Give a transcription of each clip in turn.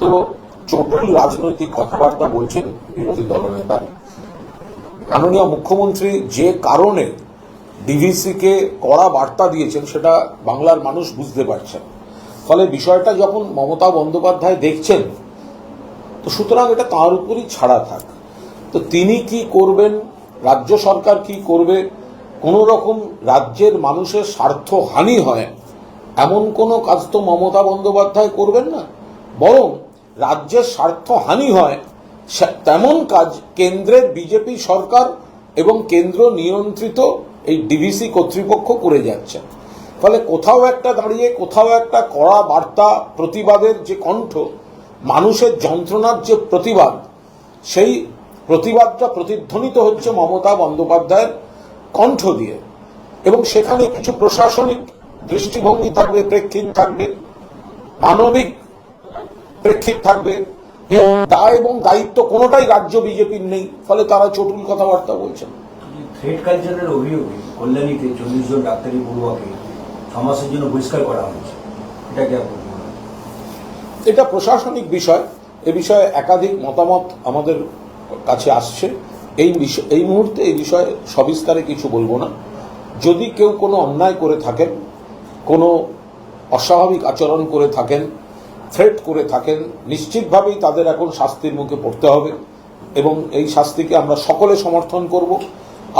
অত্যন্ত চটুল রাজনৈতিক কথাবার্তা বলছেন বিরোধী দলনেতা মাননীয় মুখ্যমন্ত্রী যে কারণে ডিভিসিকে কড়া বার্তা দিয়েছেন, সেটা বাংলার মানুষ বুঝতে পারছেন। ফলে বিষয়টা যখন মমতা বন্দ্যোপাধ্যায় দেখছেন, তো সুতরাং এটা তার উপরই ছাড়া থাক। তো তিনি কি করবেন, রাজ্য সরকার কি করবে কোন রকম রাজ্যের মানুষের স্বার্থ হানি হয়, এমন কোনো কাজ তো মমতা বন্দ্যোপাধ্যায় করবেন না। বরং রাজ্যের স্বার্থ হানি হয় তেমন কাজ কেন্দ্রের বিজেপি সরকার এবং কেন্দ্র নিয়ন্ত্রিত এই ডিভিসি কর্তৃপক্ষ করে যাচ্ছে। ফলে কোথাও একটা দাঁড়িয়ে, কোথাও একটা কড়া বার্তা প্রতিবাদের যে কণ্ঠ, মানুষের যন্ত্রণার যে প্রতিবাদ, সেই প্রতিবাদটা প্রতিধ্বনিত হচ্ছে মমতা বন্দ্যোপাধ্যায়ের কণ্ঠ দিয়ে। এবং সেখানে কিছু প্রশাসনিক দৃষ্টিভঙ্গি থাকবে, প্রেক্ষিত থাকবে। মানবিক প্রেক্ষিত থাকবে। দায় এবং দায়িত্ব কোনোটাই রাজ্য বিজেপির নেই ফলে তারা চটুল কথাবার্তা বলছেন থ্রেড কালচারের অভিযোগে কল্যাণীতে চল্লিশ জন ডাক্তারি পড়ুয়াকে ছমাসের জন্য বহিষ্কার করা হয়েছে। এটাকে কি এটা প্রশাসনিক বিষয় এ বিষয়ে একাধিক মতামত আমাদের কাছে আসছে। এই বিষয় এই মুহূর্তে এই বিষয়ে সবিস্তারে কিছু বলব না। যদি কেউ কোনো অন্যায় করে থাকেন কোনো অস্বাভাবিক আচরণ করে থাকেন থ্রেট করে থাকেন, নিশ্চিতভাবেই তাদের এখন শাস্তির মুখে পড়তে হবে এবং এই শাস্তিকে আমরা সকলে সমর্থন করব।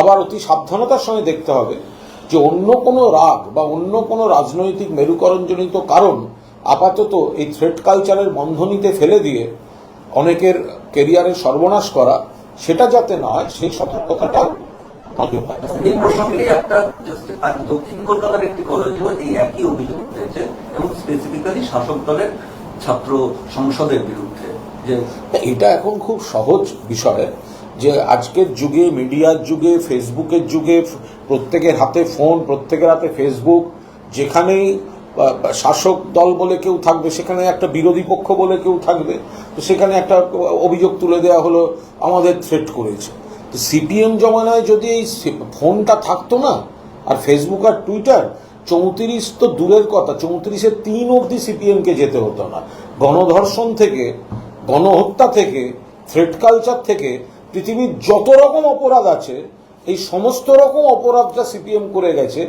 আবার অতি সাবধানতার সঙ্গে দেখতে হবে যে অন্য কোনো রাগ বা অন্য কোনো রাজনৈতিক মেরুকরণজনিত কারণ আপাতত এই থ্রেট কালচারের বন্ধনীতে ফেলে দিয়ে অনেকের কেরিয়ারের সর্বনাশ করা, সেটা যাতে না হয়, সেই সতর্কতাটা দক্ষিণ কলকাতার একটি কলেজেও এই একই অভিযোগ উঠেছে এবং স্পেসিফিক্যালি শাসক দলের ছাত্র সংসদের বিরুদ্ধে। যে এটা এখন খুব সহজ বিষয় যে আজকের যুগে, মিডিয়ার যুগে, ফেসবুকের যুগে, প্রত্যেকের হাতে ফোন, প্রত্যেকের হাতে ফেসবুক, যেখানেই শাসক দল বলে কেউ থাকবে, সেখানে একটা বিরোধী পক্ষ বলে কেউ থাকবে, তো সেখানে একটা অভিযোগ তুলে দেওয়া হলো, আমাদের থ্রেট করেছে। তো সিপিএম জমানায় যদি এই ফোনটা থাকতো না, আর ফেসবুক আর টুইটার চৌত্রিশ তো দূরের কথা চৌত্রিশের তিন অবধি সিপিএমকে যেতে হতো না। গণধর্ষণ থেকে, গণহত্যা থেকে থ্রেড কালচার থেকে পৃথিবীর যত রকম অপরাধ আছে, এই সমস্ত রকম অপরাধটা সিপিএম করে গেছে।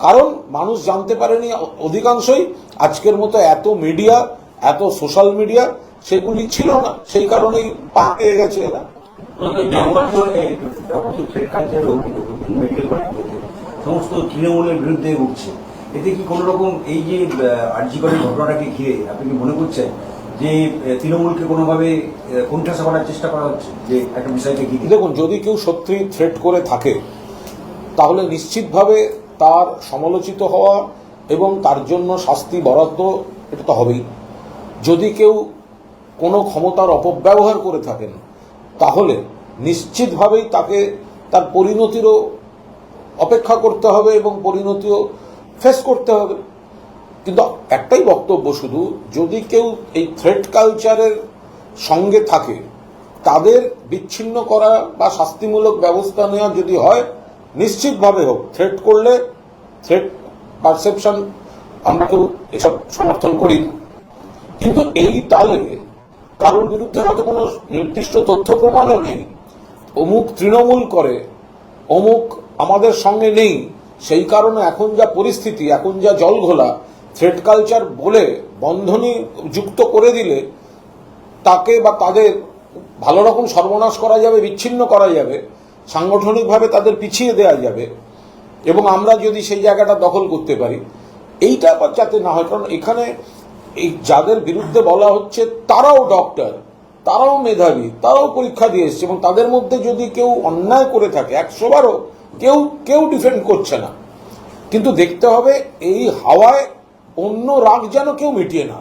কারণ মানুষ জানতে পারেনি অধিকাংশই আজকের মতো এত মিডিয়া, এত সোশ্যাল মিডিয়া, সেগুলি ছিল না। সেই কারণেই পা পেয়ে গেছে এরা। সমস্ত তৃণমূলের বিরুদ্ধে উঠছে। এতে কি কোনো রকম এই যে আর্যিকরের ঘটনাটাকে ঘিরে আপনি কি মনে করছেন যে তৃণমূলকে কোনোভাবে কোণঠাসা করার চেষ্টা করা হচ্ছে, যে একটা বিষয়কে ঘিরে? দেখুন, যদি কেউ সত্যি থ্রেট করে থাকে, তাহলে নিশ্চিতভাবে তার সমালোচিত হওয়া এবং তার জন্য শাস্তি বরাদ্দ, এটা তো হবেই। যদি কেউ কোনো ক্ষমতার অপব্যবহার করে থাকেন, তাহলে নিশ্চিতভাবেই তাকে, তার পরিণতিরও অপেক্ষা করতে হবে এবং পরিণতিও ফেস করতে হবে। কিন্তু একটাই বক্তব্য শুধু, যদি কেউ এই থ্রেট কালচারের সঙ্গে থাকে, তাদের বিচ্ছিন্ন করা বা শাস্তিমূলক ব্যবস্থা নেওয়া যদি হয়, নিশ্চিতভাবে হোক। থ্রেট করলে থ্রেট পারসেপশন আমরা কেউ এসব সমর্থন করি না। কিন্তু এই তালে কারোর বিরুদ্ধে হয়তো কোনো নির্দিষ্ট তথ্য প্রমাণও নেই। অমুক তৃণমূল করে, অমুক আমাদের সঙ্গে নেই। সেই কারণে এখন যা পরিস্থিতি, এখন যা জলঘোলা থ্রেড কালচার বলে বন্ধনী যুক্ত করে দিলে তাকে বা তাদের ভালো রকম সর্বনাশ করা যাবে, বিচ্ছিন্ন করা যাবে, সাংগঠনিকভাবে তাদের পিছিয়ে দেওয়া যাবে এবং আমরা যদি সেই জায়গাটা দখল করতে পারি। এইটা আবার যাতে না হয়, কারণ এখানে এই যাদের বিরুদ্ধে বলা হচ্ছে, তারাও ডক্টর তারাও মেধাবী, তারাও পরীক্ষা দিয়ে এসছে এবং তাদের মধ্যে যদি কেউ অন্যায় করে থাকে, একশো বারও কেউ কেউ ডিফেন্ড করছে না। কিন্তু দেখতে হবে এই হাওয়ায় অন্য রাগ যেন কেউ মিটিয়ে না